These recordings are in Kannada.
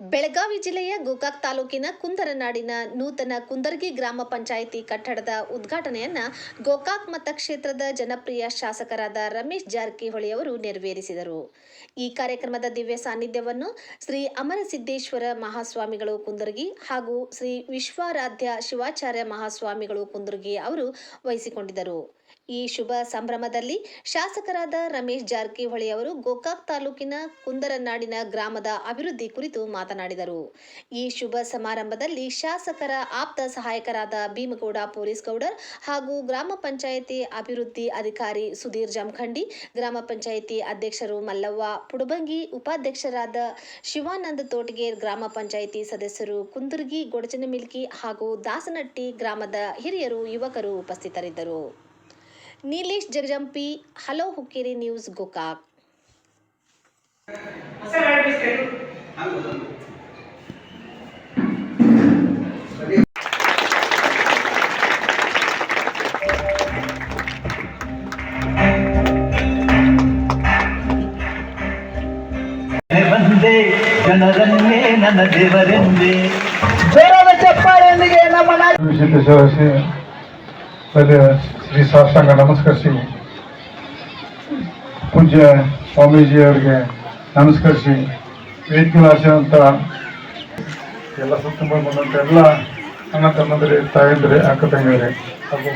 ಬೆಳಗಾವಿ ಜಿಲ್ಲೆಯ ಗೋಕಾಕ್ ತಾಲೂಕಿನ ಕುಂದರನಾಡಿನ ನೂತನ ಕುಂದರ್ಗಿ ಗ್ರಾಮ ಪಂಚಾಯಿತಿ ಕಟ್ಟಡದ ಉದ್ಘಾಟನೆಯನ್ನ ಗೋಕಾಕ್ ಮತಕ್ಷೇತ್ರದ ಜನಪ್ರಿಯ ಶಾಸಕರಾದ ರಮೇಶ್ ಜಾರಕಿಹೊಳಿ ಅವರು ನೆರವೇರಿಸಿದರು. ಈ ಕಾರ್ಯಕ್ರಮದ ದಿವ್ಯ ಸಾನ್ನಿಧ್ಯವನ್ನು ಶ್ರೀ ಅಮರಸಿದ್ದೇಶ್ವರ ಮಹಾಸ್ವಾಮಿಗಳು ಕುಂದರ್ಗಿ ಹಾಗೂ ಶ್ರೀ ವಿಶ್ವಾರಾಧ್ಯ ಶಿವಾಚಾರ್ಯ ಮಹಾಸ್ವಾಮಿಗಳು ಕುಂದರ್ಗಿ ಅವರು ವಹಿಸಿಕೊಂಡಿದ್ದರು. ಈ ಶುಭ ಸಂಭ್ರಮದಲ್ಲಿ ಶಾಸಕರಾದ ರಮೇಶ್ ಜಾರಕಿಹೊಳಿ ಅವರು ಗೋಕಾಕ್ ತಾಲೂಕಿನ ಕುಂದರನಾಡಿನ ಗ್ರಾಮದ ಅಭಿವೃದ್ಧಿ ಕುರಿತು ಮಾತನಾಡಿದರು. ಈ ಶುಭ ಸಮಾರಂಭದಲ್ಲಿ ಶಾಸಕರ ಆಪ್ತ ಸಹಾಯಕರಾದ ಭೀಮಗೌಡ ಪೊಲೀಸ್ ಗೌಡರ್ ಹಾಗೂ ಗ್ರಾಮ ಪಂಚಾಯಿತಿ ಅಭಿವೃದ್ಧಿ ಅಧಿಕಾರಿ ಸುಧೀರ್ ಜಮಖಂಡಿ, ಗ್ರಾಮ ಪಂಚಾಯಿತಿ ಅಧ್ಯಕ್ಷರು ಮಲ್ಲವ್ವ ಪುಡಬಂಗಿ, ಉಪಾಧ್ಯಕ್ಷರಾದ ಶಿವಾನಂದ ತೋಟಗೇರ್ ಗ್ರಾಮ ಪಂಚಾಯಿತಿ ಸದಸ್ಯರು ಕುಂದುರ್ಗಿ, ಗೊಡಚನಮಿಲ್ಕಿ ಹಾಗೂ ದಾಸನಟ್ಟಿ ಗ್ರಾಮದ ಹಿರಿಯರು, ಯುವಕರು ಉಪಸ್ಥಿತರಿದ್ದರು. ನೀಲೇಶ್ ಜಗಜಂಪಿ ಹಲೋ ಹುಕ್ಕೇರಿ ನ್ಯೂಸ್ ಗೋಕಾಕ್ ಬಂದೆ ಜನರನ್ನೇ ನನ್ನ ದೇವರೆಂದೇ ಜೋರಾದ ಚಪ್ಪಾಳೆಯೊಂದಿಗೆ ನಮ್ಮ ನಾಡ ವಿಶಿಷ್ಟ ಸದಸ್ಯ ಪದ ಶ್ರೀ ಸಾಷ್ಟಾಂಗ ನಮಸ್ಕರಿಸಿ. ಪೂಜ್ಯ ಸ್ವಾಮೀಜಿ ಅವರಿಗೆ ನಮಸ್ಕರಿಸಿ. ವೇದಿಕೆಲಾಸಿದಂಥ ಎಲ್ಲ ಸುತ್ತಮುತ್ತ ಬಂದಂಥ ಎಲ್ಲ ಅಣ್ಣ ತಮ್ಮಂದ್ರೆ ತಾಯಂದ್ರೆ ಅಕ್ಕ ತಂಗಿಯರೆ, ಹಾಗೂ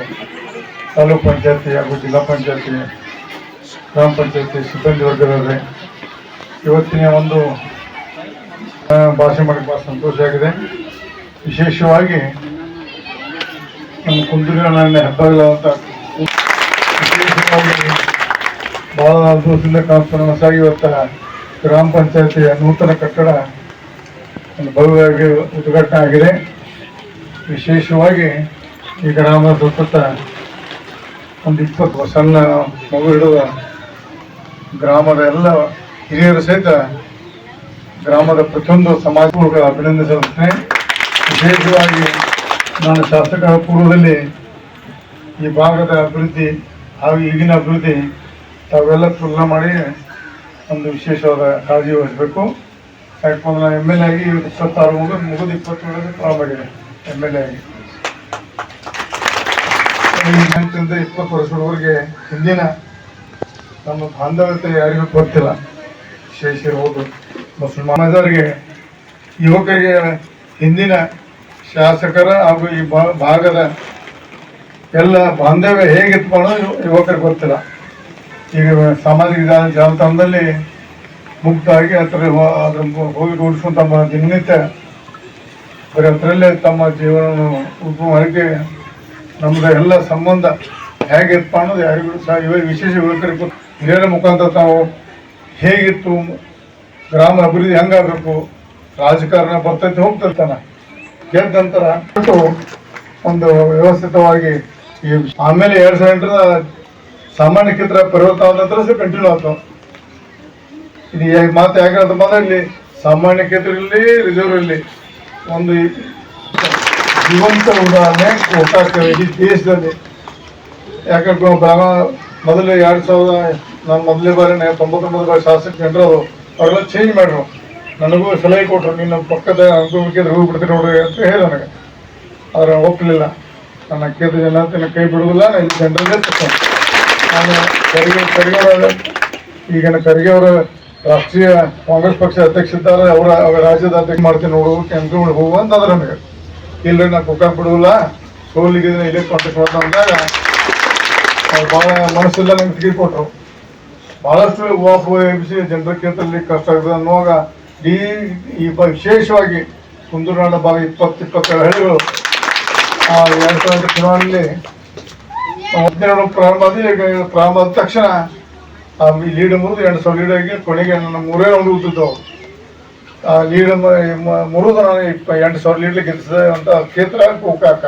ತಾಲೂಕ್ ಪಂಚಾಯತಿ ಹಾಗೂ ಜಿಲ್ಲಾ ಪಂಚಾಯತಿ, ಗ್ರಾಮ ಪಂಚಾಯತಿ ಸಿಬ್ಬಂದಿ ವರ್ಗದವರೇ, ಇವತ್ತಿನ ಒಂದು ಭಾಷೆ ಮಾಡಕ್ಕೆ ಭಾಳ ಸಂತೋಷ ಆಗಿದೆ. ವಿಶೇಷವಾಗಿ ನಮ್ಮ ಕುಂದೂರಿನ ಹಬ್ಬಗಳಂತ ವಿಶೇಷವಾಗಿ ಬಹಳ ಕಾಣ್ತಾನೆ ಹೊಸಾಗಿ ಇವತ್ತ ಗ್ರಾಮ ಪಂಚಾಯತಿಯ ನೂತನ ಕಟ್ಟಡ ಭವ್ಯವಾಗಿ ಉದ್ಘಾಟನೆ ಆಗಿದೆ. ವಿಶೇಷವಾಗಿ ಈ ಗ್ರಾಮದ ಸುತ್ತ ಒಂದು ಇಪ್ಪತ್ತು ಸಣ್ಣ ಮಗು ಹಿಡಿದ ಗ್ರಾಮದ ಎಲ್ಲ ಹಿರಿಯರು ಸಹಿತ ಗ್ರಾಮದ ಪ್ರತಿಯೊಂದು ಸಮಾಜಗಳು ಅಭಿನಂದಿಸುತ್ತೆ ವಿಶೇಷವಾಗಿ ನಾನು ಶಾಸಕ ಪೂರ್ವದಲ್ಲಿ ಈ ಭಾಗದ ಅಭಿವೃದ್ಧಿ ಹಾಗೂ ಈಗಿನ ಅಭಿವೃದ್ಧಿ ತಾವೆಲ್ಲ ತುಲನಾ ಮಾಡಿ ಒಂದು ವಿಶೇಷವಾದ ಕಾಳಜಿ ವಹಿಸಬೇಕು. ಯಾಕಂದ್ರೆ ನಾನು ಎಂ ಎಲ್ ಎ ಆಗಿ ಇವತ್ತು ಇಪ್ಪತ್ತಾರು ಮುಗಿದು ಮುಗಿದು ಇಪ್ಪತ್ತೇಳರಲ್ಲಿ ಪ್ರಾರಂಭವಾಗಿದೆ ಎಂ ಎಲ್ ಎ ಆಗಿ. ಹದಿನೆಂಟರಿಂದ ಇಪ್ಪತ್ತು ವರ್ಷದವರೆಗೆ ಹಿಂದಿನ ನಮ್ಮ ಬಾಂಧವ್ಯತೆ ಯಾರಿಗೂ ಗೊತ್ತಿಲ್ಲ. ವಿಶೇಷ ಇರ್ಬೋದು. ಮುಸಲ್ಮಾನದವರಿಗೆ, ಯುವಕರಿಗೆ ಹಿಂದಿನ ಶಾಸಕರ ಹಾಗೂ ಈ ಭಾಗದ ಎಲ್ಲ ಬಾಂಧವ್ಯ ಹೇಗಿತ್ತು ಅನ್ನೋದು ಯುವಕರಿಗೆ ಗೊತ್ತಿಲ್ಲ ಈಗ ಸಾಮಾಜಿಕ ಜಾಲತಾಣದಲ್ಲಿ ಮುಕ್ತವಾಗಿ ಹತ್ರ ಅದ್ರ ಹೋಗಿ ರೂಢಿಸ್ಕೊಂಡು ತಮ್ಮ ದಿನನಿತ್ಯ ಬರೀ ಅದರಲ್ಲೇ ತಮ್ಮ ಜೀವನವನ್ನು ಮಾಡಲಿಕ್ಕೆ ನಮ್ಮದು ಎಲ್ಲ ಸಂಬಂಧ ಹೇಗಿತ್ತು ಮಾಡೋದು ಯಾರಿಗೂ ಸಹ ಇವ, ವಿಶೇಷ ಯುವಕರಿಗೂ. ಹಿರಿಯರ ಮುಖಾಂತರ ತಾವು ಹೇಗಿತ್ತು ಗ್ರಾಮ ಅಭಿವೃದ್ಧಿ ಹೆಂಗಾಗಬೇಕು, ರಾಜಕಾರಣ ಬರ್ತೈತೆ ಹೋಗ್ತಿರ್ತಾನ ಗೆದ್ದ ನಂತರ ಒಂದು ವ್ಯವಸ್ಥಿತವಾಗಿ ಈ ಆಮೇಲೆ ಎರಡ್ ಸಾವಿರದ ಸಾಮಾನ್ಯ ಕ್ಷೇತ್ರ ಪರಿವರ್ತನೆ ಆದ ನಂತರ ಸಹ ಕಂಟಿನ್ಯೂ ಆಯ್ತು. ಇದು ಮಾತು ಯಾಕೆ ಅಂತ ಬಂದ್ರೆ ಇಲ್ಲಿ ಸಾಮಾನ್ಯ ಕ್ಷೇತ್ರ ಇರಲಿ ರಿಸರ್ವ್ ಇರಲಿ ಒಂದು ಜೀವಂತ ಉದಾಹರಣೆ ಕೊಟ್ಟಾಗ್ತೇವೆ ಇಡೀ ದೇಶದಲ್ಲಿ. ಯಾಕಂದ್ರೆ ಮೊದಲು ಎರಡು ಸಾವಿರದ, ನಾನು ಮೊದಲೇ ಬಾರಿ ತೊಂಬತ್ತೊಂಬತ್ತು ಬಾರಿ ಶಾಸಕ ಜನರು, ಅವರೆಲ್ಲ ಚೇಂಜ್ ಮಾಡ್ರು ನನಗೂ ಸಲಹೆ ಕೊಟ್ಟರು ನಿನ್ನ ಪಕ್ಕದ ಅನುಭವಕ್ಕೆ ಹೋಗ್ಬಿಡ್ತೀನಿ ನೋಡ್ರಿ ಅಂತ ಹೇಳಿ ನನಗೆ. ಆದರೆ ಒಪ್ಪಲಿಲ್ಲ ನನ್ನ ಕೇಂದ್ರ ಜನ ನನ್ನ ಕೈ ಬಿಡುವುದಿಲ್ಲ ನಾನು ಜನರಲ್ಲೇ ತಗೊಂಡು ನಾನು ಅವರ ಈಗಿನ ಖರ್ಗೆ ಅವರ ರಾಷ್ಟ್ರೀಯ ಕಾಂಗ್ರೆಸ್ ಪಕ್ಷ ಅಧ್ಯಕ್ಷ ಇದ್ದಾರೆ, ಅವರ ಅವರ ರಾಜ್ಯದ ಅಧ್ಯಕ್ಷ ಮಾಡ್ತೀನಿ ನೋಡು, ಕೆಂಪು ಹೋಗು ಅಂತ ಅದ್ರ ನನಗೆ. ಇಲ್ಲ ನಾನು ಕುಕ್ಕ ಬಿಡುವುದಿಲ್ಲ ಸೋಲಿಗೆ ಇಲ್ಲೇ ಕಾಂಟ್ಯಾಕ್ಟ್ ಮಾಡ್ತಾ ಅಂದಾಗ ಭಾಳ ಮನಸ್ಸಿಲ್ಲ ನಂಗೆ ಕೊಟ್ಟರು ಭಾಳಷ್ಟು ಒಬ್ಬ ಎಬ್ಬಿಸಿ ಜನರ ಕೇಂದ್ರದಲ್ಲಿ ಕಷ್ಟ ಆಗ್ತದೆ ಅನ್ನುವಾಗ ಈ ಈ ವಿಶೇಷವಾಗಿ ಕುಂದೂರಾಡ ಭಾಗ ಇಪ್ಪತ್ತು, ಇಪ್ಪತ್ತೆರಡು ಹಳ್ಳಿಗಳು ಎರಡು ಸಾವಿರದ ಚುನಾವಣೆಯಲ್ಲಿ ಹದಿನೇಳು ಪ್ರಾರಂಭ ಆದ, ಈಗ ಪ್ರಾರಂಭ ಆದ ತಕ್ಷಣ ಲೀಡ್ ಮುರಿದು ಎರಡು ಸಾವಿರ ಲೀಡ್ ಆಗಿ ಕೊನೆಗೆ ನನ್ನ ಮೂರೇ ರೌಂಡ್ ಉದ್ದಿದ್ದವು ಆ ಲೀಡ್ ಮುರಿದು ನಾನು ಇಪ್ಪ ಎಂಟು ಸಾವಿರ ಲೀಡ್ ಗೆಲ್ಲಿಸಿದೆ ಅಂತ ಕ್ಷೇತ್ರ ಗೋಕಾಕ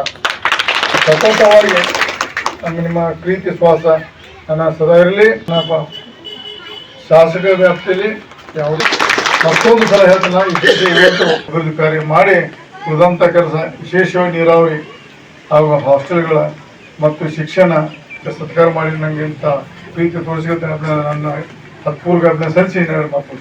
ಸತತವಾಗಿ ನಮಗೆ ನಿಮ್ಮ ಪ್ರೀತಿ ಶ್ವಾಸ ನನ್ನ ಸದಾ ಇರಲಿ. ಶಾಸಕ ವ್ಯಾಪ್ತಿಯಲ್ಲಿ ಯಾವುದೇ ಮತ್ತೊಂದು ಸಲ ಹೇಳ್ತಾನೆ ವಿಶೇಷ ಇವತ್ತು ಅಭಿವೃದ್ಧಿ ಕಾರ್ಯ ಮಾಡಿ ಉಳಿದಂಥ ಕೆಲಸ, ವಿಶೇಷವಾಗಿ ನೀರಾವರಿ ಹಾಗೂ ಹಾಸ್ಟೆಲ್ಗಳ ಮತ್ತು ಶಿಕ್ಷಣ ಸತ್ಕಾರ ಮಾಡಿ ನನಗೆ ಇಂಥ ಪ್ರೀತಿ ತೋರಿಸಿದ್ರೆ ನನ್ನ ಹತ್ಪೂರ್ಗ ಅದನ್ನ ಸರಿಸಿ ಮಾತು